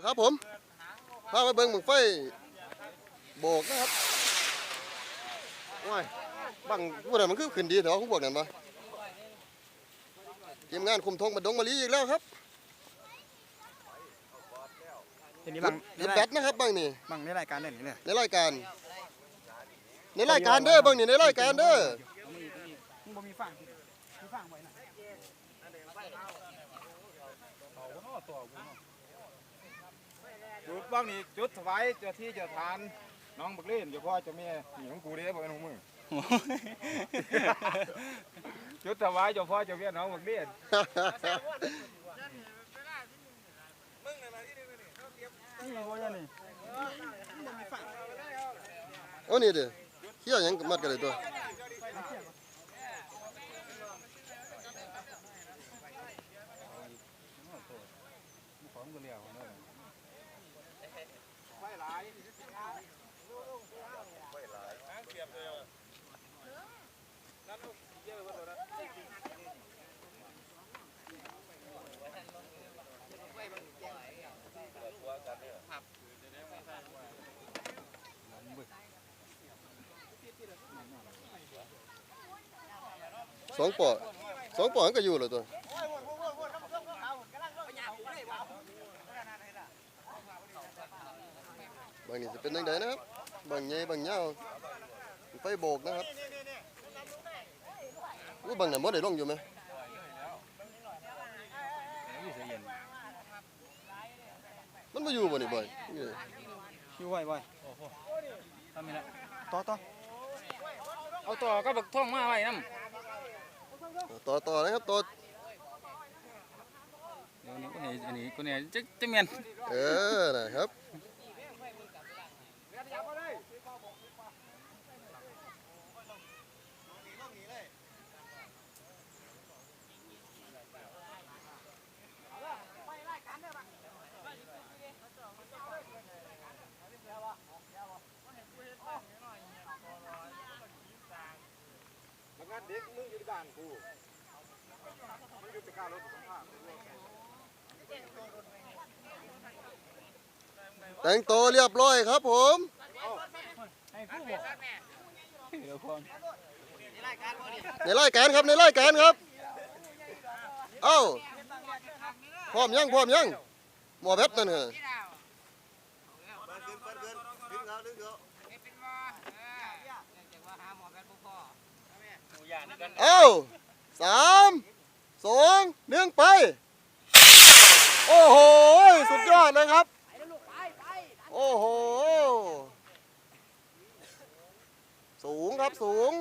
นะครับผมพามาเบิ่งหมึงไฟโบกนะครับว้ายบังพวกนั้นมันคือขึ้นดีเถอะของพวกนั้นปะทีมงานคุมทงมาดงมาลีอีกแล้วครับทีนี้บังรถแบตนะครับบังนี่บังในรายการเด่นนี่เลยในรายการ ในรายการเด้อบังนี่ในรายการเด้อมึงบ่มีฟังมีฟังไว้นะ จุดบ้างนี่จุดถวายเจ้าที่เจ้าทาน น้องบักเล่นเจ้าพ่อเจ้าแม่นี่ของกูเด้บ่เป็นของมึงจุดถวายเจ้าพ่อเจ้าแม่น้องบักเล่นนี่บ่ยังนี่โอ้นี่เด้อเขี้ยวหยังกับมัดกันเลยตัว ของกูเลี้ยวเด้อ สองปอสองปอก็อยู่เลยตัวบางนี่จะเป็นยังไงนะครับ บางใหญ่บางยาวไฟโบกนะครับ อู้บางนั้นบ่ได้ลงอยู่ไหมมันมาอยู่บ่นี่บ่อยอยู่ไว้ไว้ทำนี่ละต่อต่อเอาต่อก็บักท่องมาไว้น้ำต่อต่อนะครับต่อเดี๋ยวนี้กูเนี่ยอันนี้กูเนี่ยจะจะเมียนเออนะครับ เด็กมึงอยู่ที่บ้านกูมึงอยู่ไปข้าวรถของข้าแต่งตัวเรียบร้อยครับผมให้ผู้บอกเดี๋ยวคนในรายการครับในรายการครับ เอ้าพร้อมยังพร้อมยังหมอแพทย์นั่นเหรอ เอ้าสามสองหนึ่งไป โอ้โห สุดยอดเลยครับ โอ้โห สูงครับสูง